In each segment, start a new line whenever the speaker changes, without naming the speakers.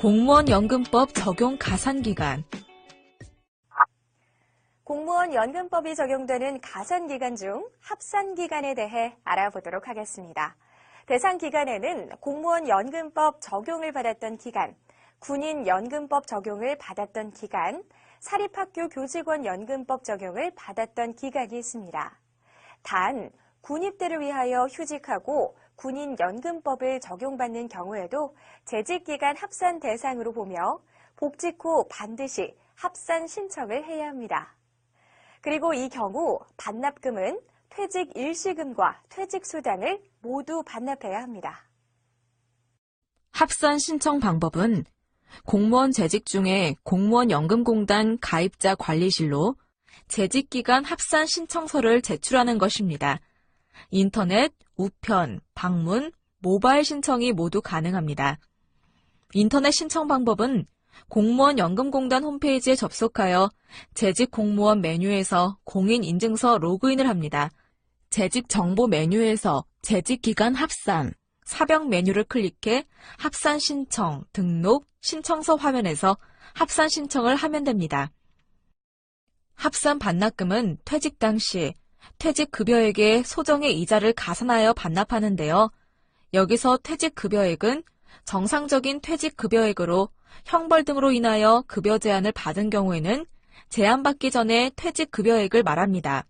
공무원 연금법 적용 가산 기간
공무원 연금법이 적용되는 가산 기간 중 합산 기간에 대해 알아보도록 하겠습니다. 대상 기간에는 공무원 연금법 적용을 받았던 기간, 군인 연금법 적용을 받았던 기간, 사립학교 교직원 연금법 적용을 받았던 기간이 있습니다. 단, 군입대를 위하여 휴직하고 군인 연금법을 적용받는 경우에도 재직기간 합산 대상으로 보며 복직 후 반드시 합산 신청을 해야 합니다. 그리고 이 경우 반납금은 퇴직 일시금과 퇴직 수당을 모두 반납해야 합니다.
합산 신청 방법은 공무원 재직 중에 공무원 연금공단 가입자 관리실로 재직기간 합산 신청서를 제출하는 것입니다. 인터넷, 우편, 방문, 모바일 신청이 모두 가능합니다. 인터넷 신청 방법은 공무원 연금공단 홈페이지에 접속하여 재직 공무원 메뉴에서 공인 인증서 로그인을 합니다. 재직 정보 메뉴에서 재직 기간 합산, 사병 메뉴를 클릭해 합산 신청, 등록, 신청서 화면에서 합산 신청을 하면 됩니다. 합산 반납금은 퇴직 당시 퇴직급여액에 소정의 이자를 가산하여 반납하는데요. 여기서 퇴직급여액은 정상적인 퇴직급여액으로 형벌 등으로 인하여 급여 제한을 받은 경우에는 제한받기 전에 퇴직급여액을 말합니다.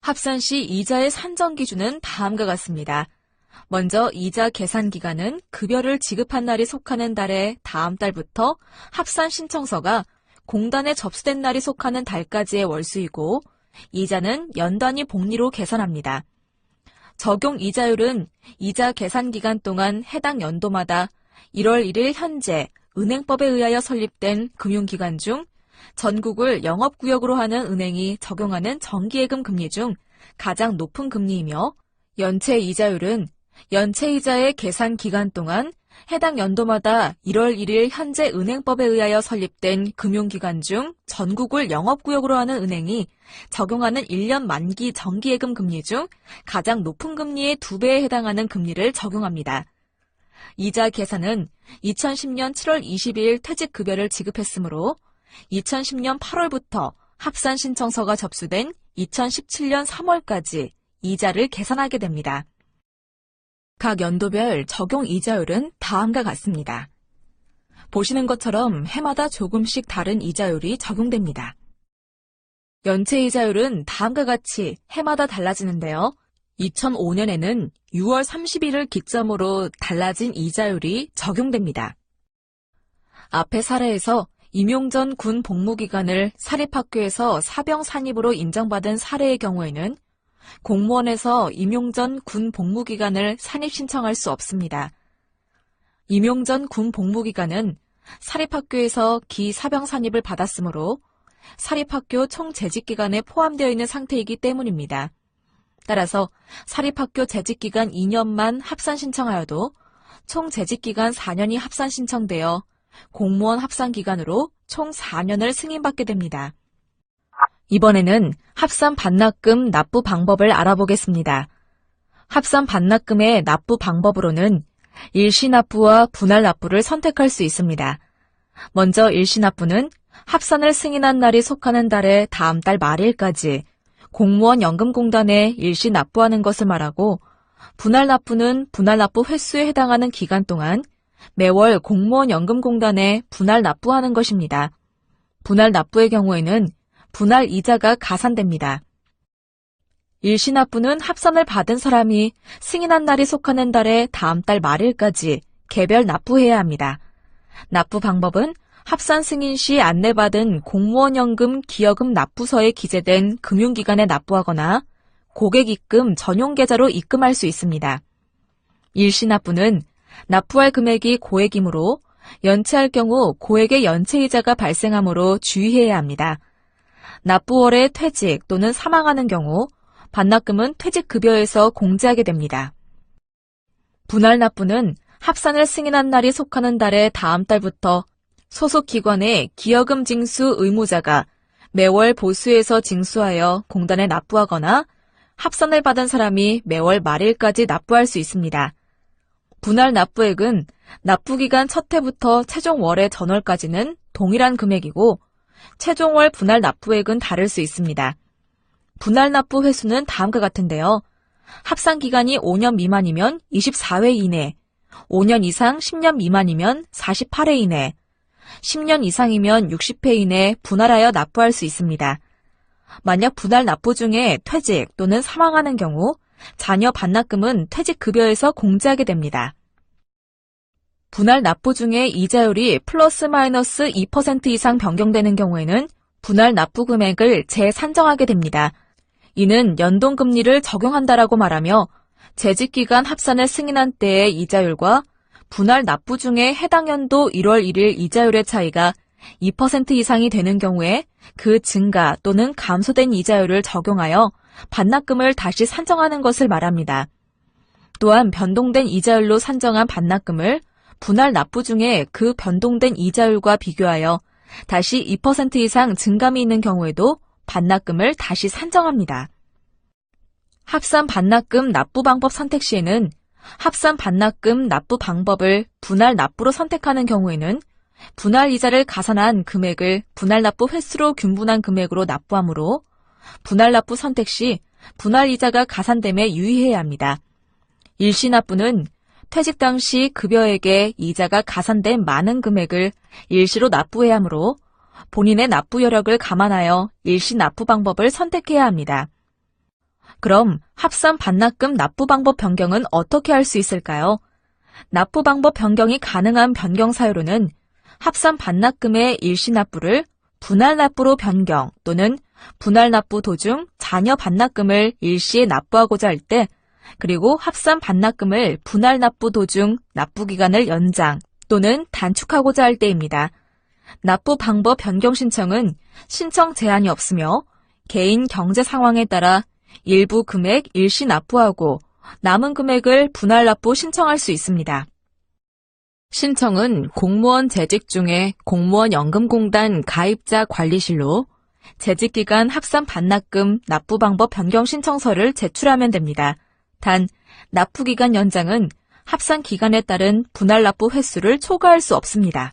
합산 시 이자의 산정 기준은 다음과 같습니다. 먼저 이자 계산 기간은 급여를 지급한 날이 속하는 달의 다음 달부터 합산 신청서가 공단에 접수된 날이 속하는 달까지의 월수이고 이자는 연단위 복리로 계산합니다. 적용 이자율은 이자 계산 기간 동안 해당 연도마다 1월 1일 현재 은행법에 의하여 설립된 금융기관 중 전국을 영업구역으로 하는 은행이 적용하는 정기예금 금리 중 가장 높은 금리이며 연체 이자율은 연체 이자의 계산 기간 동안 해당 연도마다 1월 1일 현재 은행법에 의하여 설립된 금융기관 중 전국을 영업구역으로 하는 은행이 적용하는 1년 만기 정기예금 금리 중 가장 높은 금리의 2배에 해당하는 금리를 적용합니다. 이자 계산은 2010년 7월 22일 퇴직급여를 지급했으므로 2010년 8월부터 합산 신청서가 접수된 2017년 3월까지 이자를 계산하게 됩니다. 각 연도별 적용 이자율은 다음과 같습니다. 보시는 것처럼 해마다 조금씩 다른 이자율이 적용됩니다. 연체 이자율은 다음과 같이 해마다 달라지는데요. 2005년에는 6월 30일을 기점으로 달라진 이자율이 적용됩니다. 앞의 사례에서 임용 전 군 복무기간을 사립학교에서 사병 산입으로 인정받은 사례의 경우에는 공무원에서 임용 전 군 복무기간을 산입 신청할 수 없습니다. 임용 전 군 복무기간은 사립학교에서 기 사병 산입을 받았으므로 사립학교 총 재직기간에 포함되어 있는 상태이기 때문입니다. 따라서 사립학교 재직기간 2년만 합산 신청하여도 총 재직기간 4년이 합산 신청되어 공무원 합산 기간으로 총 4년을 승인받게 됩니다. 이번에는 합산 반납금 납부 방법을 알아보겠습니다. 합산 반납금의 납부 방법으로는 일시 납부와 분할 납부를 선택할 수 있습니다. 먼저 일시 납부는 합산을 승인한 날이 속하는 달의 다음 달 말일까지 공무원 연금공단에 일시 납부하는 것을 말하고 분할 납부는 분할 납부 횟수에 해당하는 기간 동안 매월 공무원 연금공단에 분할 납부하는 것입니다. 분할 납부의 경우에는 분할 이자가 가산됩니다. 일시 납부는 합산을 받은 사람이 승인한 날이 속하는 달의 다음 달 말일까지 개별 납부해야 합니다. 납부 방법은 합산 승인 시 안내받은 공무원연금 기여금 납부서에 기재된 금융기관에 납부하거나 고객 입금 전용 계좌로 입금할 수 있습니다. 일시 납부는 납부할 금액이 고액이므로 연체할 경우 고액의 연체이자가 발생하므로 주의해야 합니다. 납부월에 퇴직 또는 사망하는 경우 반납금은 퇴직급여에서 공제하게 됩니다. 분할 납부는 합산을 승인한 날이 속하는 달의 다음 달부터 소속 기관의 기여금 징수 의무자가 매월 보수해서 징수하여 공단에 납부하거나 합산을 받은 사람이 매월 말일까지 납부할 수 있습니다. 분할 납부액은 납부기간 첫 해부터 최종 월의 전월까지는 동일한 금액이고 최종 월 분할 납부액은 다를 수 있습니다. 분할 납부 횟수는 다음과 같은데요. 합산 기간이 5년 미만이면 24회 이내, 5년 이상 10년 미만이면 48회 이내, 10년 이상이면 60회 이내 분할하여 납부할 수 있습니다. 만약 분할 납부 중에 퇴직 또는 사망하는 경우 자녀 반납금은 퇴직급여에서 공제하게 됩니다. 분할 납부 중에 이자율이 플러스 마이너스 2% 이상 변경되는 경우에는 분할 납부 금액을 재산정하게 됩니다. 이는 연동금리를 적용한다라고 말하며 재직기간 합산을 승인한 때의 이자율과 분할 납부 중에 해당 연도 1월 1일 이자율의 차이가 2% 이상이 되는 경우에 그 증가 또는 감소된 이자율을 적용하여 반납금을 다시 산정하는 것을 말합니다. 또한 변동된 이자율로 산정한 반납금을 분할 납부 중에 그 변동된 이자율과 비교하여 다시 2% 이상 증감이 있는 경우에도 반납금을 다시 산정합니다. 합산 반납금 납부 방법 선택 시에는 합산 반납금 납부 방법을 분할 납부로 선택하는 경우에는 분할 이자를 가산한 금액을 분할 납부 횟수로 균분한 금액으로 납부하므로 분할 납부 선택 시 분할 이자가 가산됨에 유의해야 합니다. 일시 납부는 퇴직 당시 급여액에 이자가 가산된 많은 금액을 일시로 납부해야 하므로 본인의 납부 여력을 감안하여 일시 납부 방법을 선택해야 합니다. 그럼 합산 반납금 납부 방법 변경은 어떻게 할 수 있을까요? 납부 방법 변경이 가능한 변경 사유로는 합산 반납금의 일시 납부를 분할 납부로 변경 또는 분할 납부 도중 자녀 반납금을 일시에 납부하고자 할 때, 그리고 합산 반납금을 분할 납부 도중 납부 기간을 연장 또는 단축하고자 할 때입니다. 납부 방법 변경 신청은 신청 제한이 없으며 개인 경제 상황에 따라 일부 금액 일시 납부하고 남은 금액을 분할 납부 신청할 수 있습니다. 신청은 공무원 재직 중에 공무원 연금공단 가입자 관리실로 재직기간 합산 반납금 납부 방법 변경 신청서를 제출하면 됩니다. 단, 납부기간 연장은 합산 기간에 따른 분할 납부 횟수를 초과할 수 없습니다.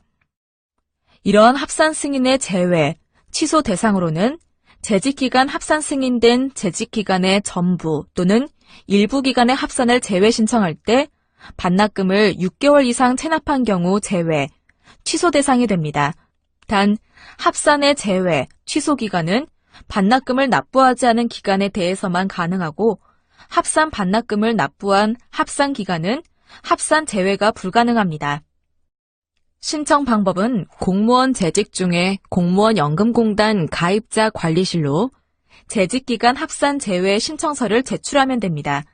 이러한 합산 승인의 제외, 취소 대상으로는 재직기간 합산 승인된 재직기간의 전부 또는 일부 기간의 합산을 제외 신청할 때 반납금을 6개월 이상 체납한 경우 제외, 취소 대상이 됩니다. 단, 합산의 제외, 취소 기간은 반납금을 납부하지 않은 기간에 대해서만 가능하고 합산 반납금을 납부한 합산 기간은 합산 제외가 불가능합니다. 신청 방법은 공무원 재직 중에 공무원 연금공단 가입자 관리실로 재직기간 합산 제외 신청서를 제출하면 됩니다.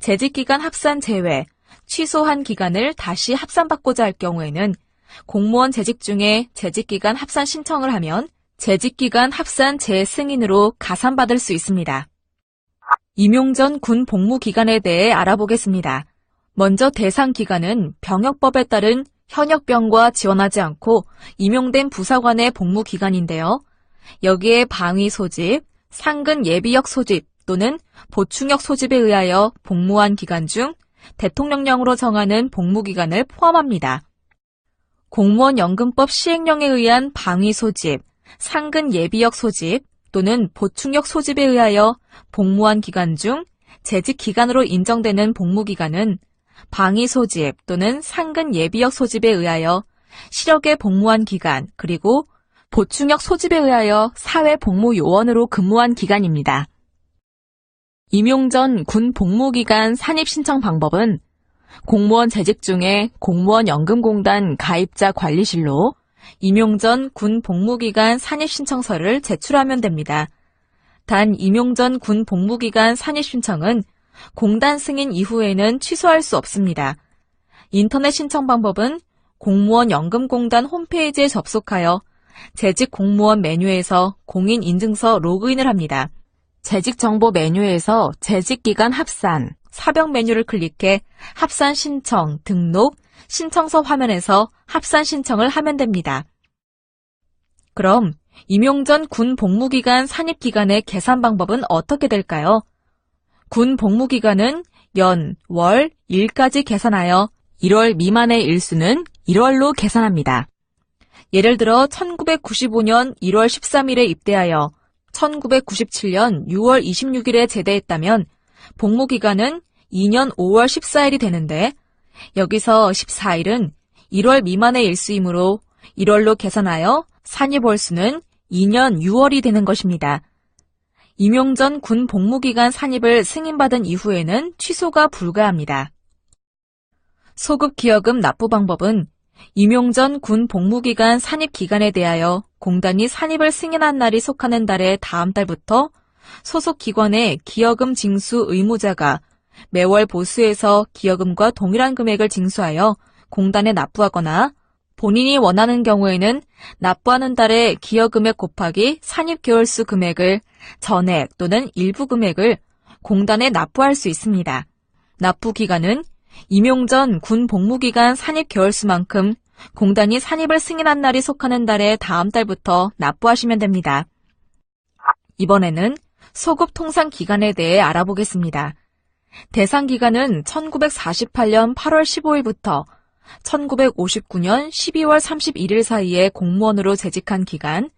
재직기간 합산 제외, 취소한 기간을 다시 합산받고자 할 경우에는 공무원 재직 중에 재직기간 합산 신청을 하면 재직기간 합산 재승인으로 가산받을 수 있습니다. 임용 전 군 복무 기간에 대해 알아보겠습니다. 먼저 대상 기간은 병역법에 따른 현역병과 지원하지 않고 임용된 부사관의 복무 기간인데요. 여기에 방위 소집, 상근 예비역 소집 또는 보충역 소집에 의하여 복무한 기간 중 대통령령으로 정하는 복무 기간을 포함합니다. 공무원 연금법 시행령에 의한 방위 소집, 상근 예비역 소집 또는 보충역 소집에 의하여 복무한 기간 중 재직 기간으로 인정되는 복무 기간은 방위 소집 또는 상근 예비역 소집에 의하여 시력에 복무한 기간 그리고 보충역 소집에 의하여 사회 복무 요원으로 근무한 기간입니다. 임용 전 군 복무 기간 산입 신청 방법은 공무원 재직 중에 공무원 연금공단 가입자 관리실로 임용 전 군 복무기간 산입 신청서를 제출하면 됩니다. 단 임용 전 군 복무기간 산입 신청은 공단 승인 이후에는 취소할 수 없습니다. 인터넷 신청 방법은 공무원 연금공단 홈페이지에 접속하여 재직 공무원 메뉴에서 공인 인증서 로그인을 합니다. 재직 정보 메뉴에서 재직 기간 합산, 사병 메뉴를 클릭해 합산 신청, 등록, 신청서 화면에서 합산 신청을 하면 됩니다. 그럼 임용 전 군 복무기간 산입기간의 계산 방법은 어떻게 될까요? 군 복무기간은 연, 월, 일까지 계산하여 1월 미만의 일수는 1월로 계산합니다. 예를 들어 1995년 1월 13일에 입대하여 1997년 6월 26일에 제대했다면 복무 기간은 2년 5월 14일이 되는데 여기서 14일은 1월 미만의 일수이므로 1월로 계산하여 산입 월수는 2년 6월이 되는 것입니다. 임용 전 군 복무기간 산입을 승인받은 이후에는 취소가 불가합니다. 소급 기여금 납부 방법은 임용 전 군 복무기간 산입 기간에 대하여 공단이 산입을 승인한 날이 속하는 달의 다음 달부터 소속 기관의 기여금 징수 의무자가 매월 보수해서 기여금과 동일한 금액을 징수하여 공단에 납부하거나 본인이 원하는 경우에는 납부하는 달의 기여금액 곱하기 산입 개월수 금액을 전액 또는 일부 금액을 공단에 납부할 수 있습니다. 납부 기간은 임용 전 군 복무기간 산입 개월수만큼 공단이 산입을 승인한 날이 속하는 달의 다음 달부터 납부하시면 됩니다. 이번에는 소급 통상 기간에 대해 알아보겠습니다. 대상 기간은 1948년 8월 15일부터 1959년 12월 31일 사이에 공무원으로 재직한 기간,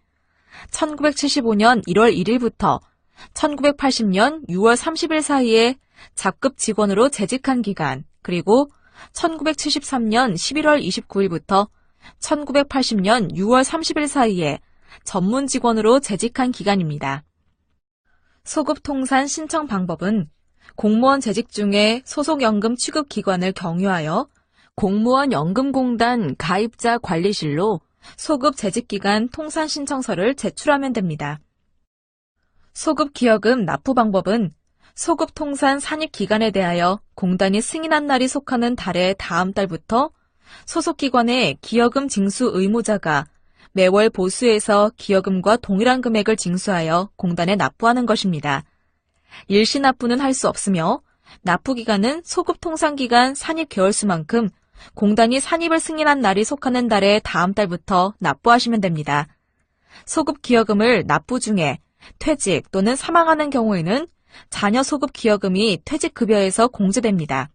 1975년 1월 1일부터 1980년 6월 30일 사이에 작급 직원으로 재직한 기간, 그리고 1973년 11월 29일부터 1980년 6월 30일 사이에 전문 직원으로 재직한 기간입니다. 소급 통산 신청 방법은 공무원 재직 중에 소속연금 취급 기관을 경유하여 공무원 연금공단 가입자 관리실로 소급 재직기간 통산 신청서를 제출하면 됩니다. 소급 기여금 납부 방법은 소급 통산 산입 기간에 대하여 공단이 승인한 날이 속하는 달의 다음 달부터 소속기관의 기여금 징수 의무자가 매월 보수해서 기여금과 동일한 금액을 징수하여 공단에 납부하는 것입니다. 일시 납부는 할 수 없으며 납부 기간은 소급 통상 기간 산입 개월수만큼 공단이 산입을 승인한 날이 속하는 달의 다음 달부터 납부하시면 됩니다. 소급 기여금을 납부 중에 퇴직 또는 사망하는 경우에는 자녀 소급 기여금이 퇴직 급여에서 공제됩니다.